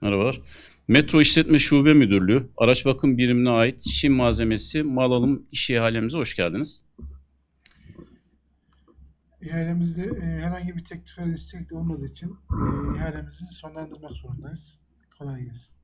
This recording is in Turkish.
merhabalar. Metro İşletme Şube Müdürlüğü, Araç Bakım Birimine ait Şim Malzemesi Mal Alım İş İhalemize hoş geldiniz. İhalemizde e, herhangi bir teklif ve istek olmadığı için e, ihalemizi sonlandırmak zorundayız. Kolay gelsin.